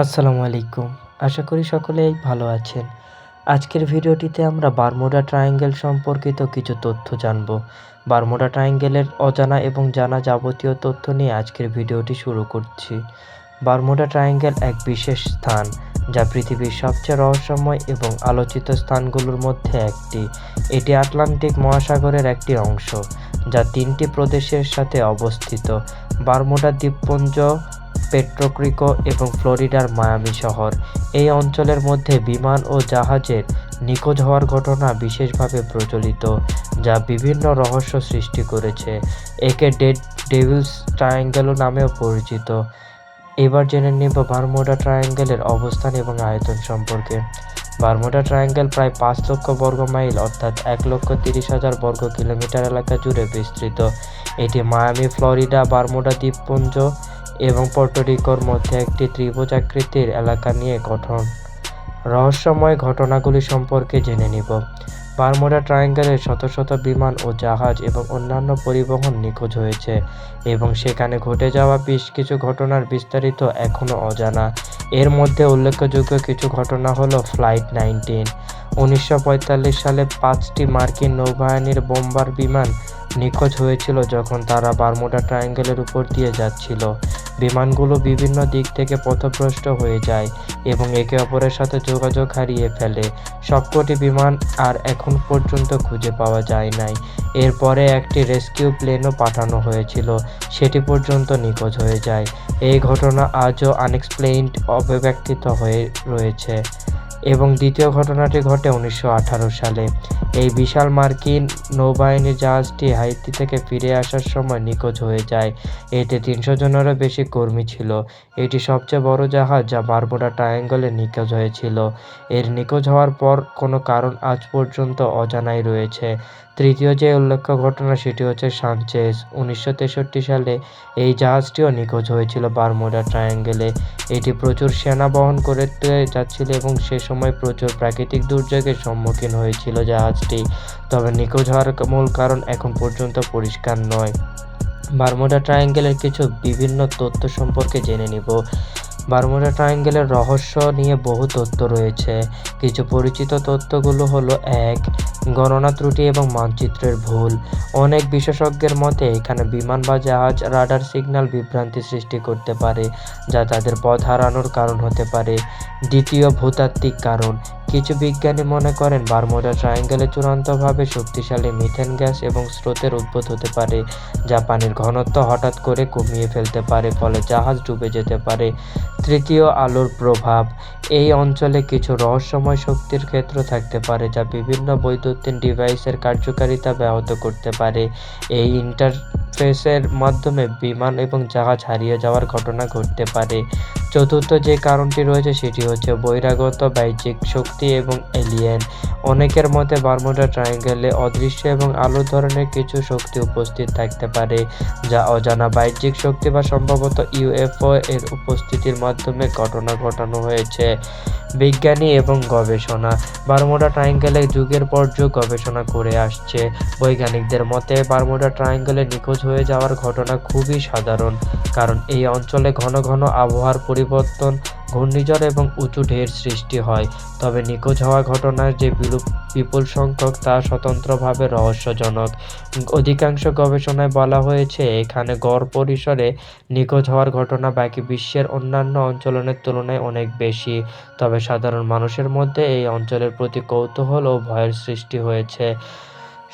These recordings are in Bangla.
আসসালামু আলাইকুম। আশা করি সকলেই ভালো আছেন। আজকের ভিডিওটিতে আমরা বারমুডা ট্রায়াঙ্গেল সম্পর্কিত কিছু তথ্য জানব। বারমুডা ট্রায়াঙ্গেলের অজানা এবং জানা যাবতীয় তথ্য নিয়ে আজকের ভিডিওটি শুরু করছি। বারমুডা ট্রায়াঙ্গেল এক বিশেষ স্থান, যা পৃথিবীর সবচেয়ে রহস্যময় এবং আলোচিত স্থানগুলোর মধ্যে একটি। এটি আটলান্টিক মহাসাগরের একটি অংশ, যা তিনটি প্রদেশের সাথে অবস্থিত। বারমুডা দ্বীপপুঞ্জ পেট্রোক্রিকো এবং ফ্লোরিডার মায়ামি শহর। এই অঞ্চলের মধ্যে বিমান ও জাহাজের নিখোঁজ হওয়ার ঘটনা বিশেষভাবে প্রচলিত, যা বিভিন্ন রহস্য সৃষ্টি করেছে। একে ডেড ডেভিলস ট্রায়াঙ্গেলও নামেও পরিচিত। এবার জেনে নিব বারমোডা ট্রায়াঙ্গেলের অবস্থান এবং আয়তন সম্পর্কে। বারমুডা ট্রায়াঙ্গেল প্রায় পাঁচ লক্ষ বর্গ মাইল, অর্থাৎ এক লক্ষ তিরিশ হাজার বর্গ কিলোমিটার এলাকা জুড়ে বিস্তৃত। এটি মায়ামি, ফ্লোরিডা, বারমুডা দ্বীপপুঞ্জ এবং পর্টোরিকোর মধ্যে একটি ত্রিভুজ আকৃতির এলাকা নিয়ে গঠন। রহস্যময় ঘটনাগুলি সম্পর্কে জেনে নিব। বারমুডা ট্রায়াঙ্গেলের শত শত বিমান ও জাহাজ এবং অন্যান্য পরিবহন নিখোঁজ হয়েছে এবং সেখানে ঘটে যাওয়া বেশ কিছু ঘটনার বিস্তারিত এখনও অজানা। এর মধ্যে উল্লেখযোগ্য কিছু ঘটনা হলো ফ্লাইট নাইনটিন। উনিশশো সালে পাঁচটি মার্কিন নৌবাহিনীর বোম্বার বিমান নিখোঁজ হয়েছিল যখন তারা বারমুডা ট্রায়াঙ্গেলের উপর দিয়ে যাচ্ছিল। বিমানগুলো বিভিন্ন দিক থেকে পথভ্রষ্ট হয়ে যায় এবং একে অপরের সাথে যোগাযোগ হারিয়ে ফেলে। সবকটি বিমান আর এখন পর্যন্ত খুঁজে পাওয়া যায় নাই। এরপরে একটি রেস্কিউ প্লেনও পাঠানো হয়েছিল, সেটি পর্যন্ত নিখোঁজ হয়ে যায়। এই ঘটনা আজও আনএক্সপ্লেইনড অব্যক্তিত হয়ে রয়েছে। এবং দ্বিতীয় ঘটনাটি ঘটে উনিশশো আঠারো সালে। এই বিশাল মার্কিন নৌবাহিনীর জাহাজটি হাইতি থেকে ফিরে আসার সময় নিখোঁজ হয়ে যায়। এতে তিনশো জনেরও বেশি কর্মী ছিল। এটি সবচেয়ে বড় জাহাজ যা বারমুডা ট্রায়াঙ্গলে নিখোঁজ হয়েছিল। এর নিখোঁজ হওয়ার পর কোনো কারণ আজ পর্যন্ত অজানাই রয়েছে। তৃতীয় যে উল্লেখ্য ঘটনা সেটি হচ্ছে সানচেজ। উনিশশো সালে এই জাহাজটিও নিখোঁজ হয়েছিল বারমুডা ট্রায়াঙ্গেলে। এটি প্রচুর সেনা বহন করতে যাচ্ছিল এবং সে সময় প্রচুর প্রাকৃতিক দুর্যোগের সম্মুখীন হয়েছিল জাহাজটি, তবে নিখোঁজ হওয়ার মূল কারণ এখন পর্যন্ত পরিষ্কার নয়। বারমুডা ট্রায়াঙ্গেলের কিছু বিভিন্ন তথ্য সম্পর্কে জেনে নিব। বারমুডা ট্রায়াঙ্গেলের রহস্য নিয়ে বহু তথ্য রয়েছে। কিছু পরিচিত তথ্যগুলো হলো, এক গণনা ত্রুটি এবং মানচিত্রের ভুল। অনেক বিশেষজ্ঞের মতে, এখানে বিমান বা জাহাজ রাডার সিগন্যাল বিভ্রান্তি সৃষ্টি করতে পারে, যা তাদের পথ হারানোর কারণ হতে পারে। দ্বিতীয় ভূতাত্ত্বিক কারণ কিছু বিজ্ঞানী মনে করেন, বারমুডা ট্রায়াঙ্গেলে চূড়ান্তভাবে শক্তিশালী মিথেন গ্যাস এবং স্রোতের উদ্ভূত হতে পারে, যা পানির ঘনত্ব হঠাৎ করে কমিয়ে ফেলতে পারে, ফলে জাহাজ ডুবে যেতে পারে। তৃতীয় আলোর প্রভাব, এই অঞ্চলে কিছু রহস্যময় শক্তির ক্ষেত্র থাকতে পারে, যা বিভিন্ন বৈদ্যুতিন ডিভাইসের কার্যকারিতা ব্যাহত করতে পারে। এই ইন্টারফেসের মাধ্যমে বিমান এবং জাহাজ হারিয়ে যাওয়ার ঘটনা ঘটতে পারে। চতুর্থ যে কারণটি রয়েছে সেটি হচ্ছে বহিরাগত, বাহ্যিক শক্তি এবং এলিয়েন অনেকের মতে বারমুডা ট্রায়াঙ্গেলে অদৃশ্য এবং আলো ধরনের কিছু শক্তি উপস্থিত থাকতে পারে, যা অজানা বাহ্যিক শক্তি বা সম্ভবত ইউএফও এর উপস্থিতির মাধ্যমে ঘটনা ঘটানো হয়েছে। বিজ্ঞানী এবং গবেষণা। বারমুডা ট্রায়াঙ্গেলে যুগের পর যুগ গবেষণা করে আসছে। বৈজ্ঞানিকদের মতে বারমুডা ট্রায়াঙ্গেলে নিখোঁজ হয়ে যাওয়ার ঘটনা খুবই সাধারণ, কারণ এই অঞ্চলে ঘন ঘন আবহাওয়ার পরিবর্তন ঘূর্ণিঝড় এবং উঁচু ঢের সৃষ্টি হয়। তবে নিখোঁজ হওয়া ঘটনার যে বিলুপ বিপুল সংখ্যক তা স্বতন্ত্রভাবে রহস্যজনক। অধিকাংশ গবেষণায় বলা হয়েছে, এখানে গড় পরিসরে নিখোঁজ হওয়ার ঘটনা বাকি বিশ্বের অন্যান্য অঞ্চলের তুলনায় অনেক বেশি। তবে সাধারণ মানুষের মধ্যে এই অঞ্চলের প্রতি কৌতূহল ও ভয়ের সৃষ্টি হয়েছে।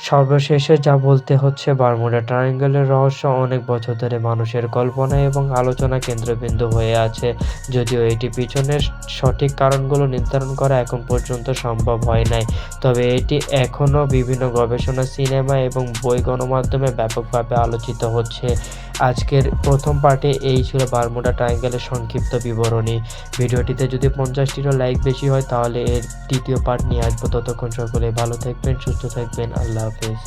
সর্বশেষে যা বলতে হচ্ছে বারমুডা ট্রায়াঙ্গেলের রহস্য অনেক বছর ধরে মানুষের কল্পনা এবং আলোচনা কেন্দ্রবিন্দু হয়ে আছে। যদিও এটি পিছনের সঠিক কারণগুলো নির্ধারণ করা এখন পর্যন্ত সম্ভব হয় নাই, তবে এটি এখনও বিভিন্ন গবেষণা, সিনেমা এবং বই গণমাধ্যমে ব্যাপকভাবে আলোচিত হচ্ছে। আজকের প্রথম পার্টে এই ছিল বারমুডা ট্রায়াঙ্গেলের সংক্ষিপ্ত বিবরণী। ভিডিওটিতে যদি পঞ্চাশটিরও লাইক বেশি হয়, তাহলে এর দ্বিতীয় পার্ট নিয়ে আসব। ততক্ষণ সকলে ভালো থাকবেন, সুস্থ থাকবেন। আল্লাহ হাফেজ।